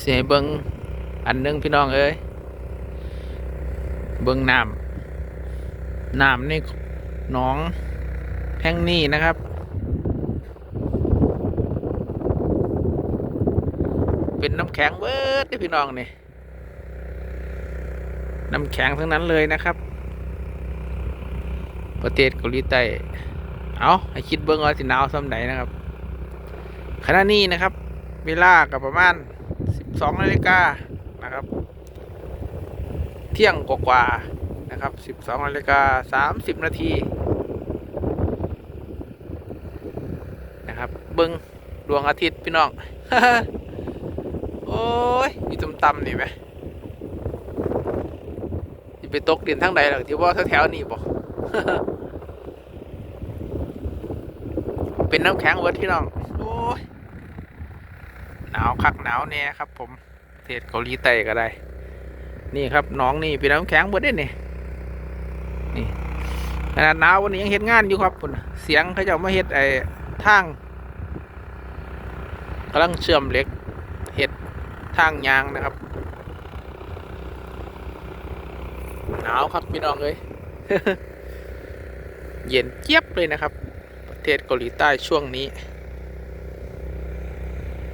เสียเบิงอันหนึงพี่น้องเอ้ยเบิงน้ำน้ำนี่หนองแห่งนี้นะครับเป็นน้ำแข็งเบิดเด้อพี่น้องนี่น้ำแข็งทั้งนั้นเลยนะครับ ประเทศเกาหลีใต้เอาให้คิดเบิ้งว่าสิหนาวส่ำไหนนะครับขณะนี้นะครับ เวลากับประมาณ 12นาฬิกานะครับ เที่ยงกว่าๆนะครับ 12นาฬิกา30 นาทีนะครับเบิ้งดวงอาทิตย์พี่น้อง โอ้ยอยู่ต่ำๆนี่ไหมจะไปตกดินทั้งใดหรอกที่ว่าแถวๆนี่บอกเป็นน้ำแข็งเวิร์ดพี่น้องาวคักหนาวแน่ครับ ผมเทศเกาหลีใต้ก็ได้ นี่ครับน้องนี่เป็นน้ำแข็งเบิดเด้นี่นี่ขนาดหนาววันนี้ยังเฮ็ดงานอยู่ครับพุ่นน่ะเสียงเขาเจะมาเฮ็ดไอ้ทางกำลังเชื่อมเหล็กเฮ็ดทางยางนะครับหนาวครับพี่น้องเอ้ยเย็นเจี๊ยบเลยนะครับ ประเทศเกาหลีใต้ช่วงนี้